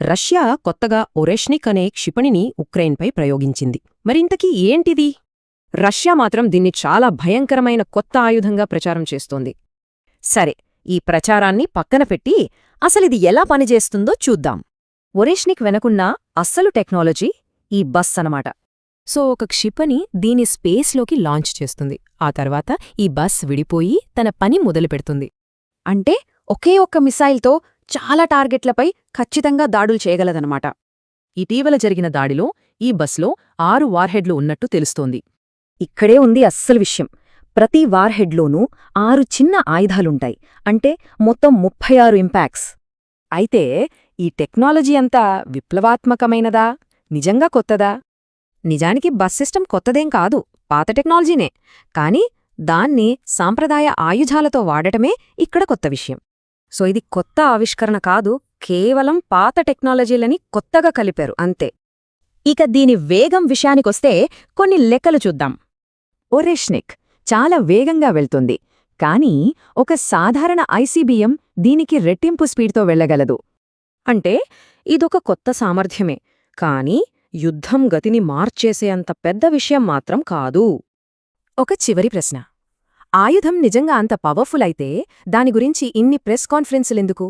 Russia కొత్తగా Oreshnik అనే క్షిపణిని ఉక్రెయిన్పై ప్రయోగించింది. మరింతకీ ఏంటిది? రష్యా మాత్రం దీన్ని చాలా భయంకరమైన కొత్త ఆయుధంగా ప్రచారం చేస్తోంది. సరే ఈ ప్రచారాన్ని పక్కన పెట్టి అసలిది ఎలా పనిచేస్తుందో చూద్దాం. ఒరేష్నిక్ వెనకున్న అస్సలు టెక్నాలజీ ఈ బస్ అనమాట సో ఒక క్షిపణి దీని స్పేస్లోకి లాంచ్ చేస్తుంది. ఆ తర్వాత ఈ బస్ విడిపోయి తన పని మొదలుపెడుతుంది. అంటే ఒకే ఒక్క మిసైల్తో చాలా టార్గెట్లపై ఖచ్చితంగా దాడులు చేయగలదనమాట ఇటీవల జరిగిన దాడిలో ఈ బస్లో ఆరు వార్హెడ్లు ఉన్నట్టు తెలుస్తోంది. ఇక్కడే ఉంది అస్సలు విషయం. ప్రతి వార్హెడ్లోనూ ఆరు చిన్న ఆయుధాలుంటాయి. అంటే మొత్తం ముప్పై ఆరు ఇంపాక్ట్స్. అయితే ఈ టెక్నాలజీ అంతా విప్లవాత్మకమైనదా? నిజంగా కొత్తదా? నిజానికి బస్ సిస్టమ్ కొత్తదేం కాదు. పాత టెక్నాలజీనే. కాని దాన్ని సాంప్రదాయ ఆయుధాలతో వాడటమే ఇక్కడ కొత్త విషయం. సో ఇది కొత్త ఆవిష్కరణ కాదు కేవలం పాత టెక్నాలజీలని కొత్తగా కలిపారు అంతే. ఇక దీని వేగం విషయానికొస్తే కొన్ని లెక్కలు చూద్దాం. ఒరేష్నిక్ చాలా వేగంగా వెళ్తుంది కానీ ఒక సాధారణ ఐసీబీఎం దీనికి రెట్టింపు స్పీడ్తో వెళ్ళగలదు. అంటే ఇదొక కొత్త సామర్థ్యమే కానీ యుద్ధం గతిని మార్చేసే అంత పెద్ద విషయం మాత్రం కాదు. ఒక చివరి ప్రశ్న. ఆయుధం నిజంగా అంత పవర్ఫుల్ అయితే దాని గురించి ఇన్ని ప్రెస్ కాన్ఫరెన్సులెందుకు?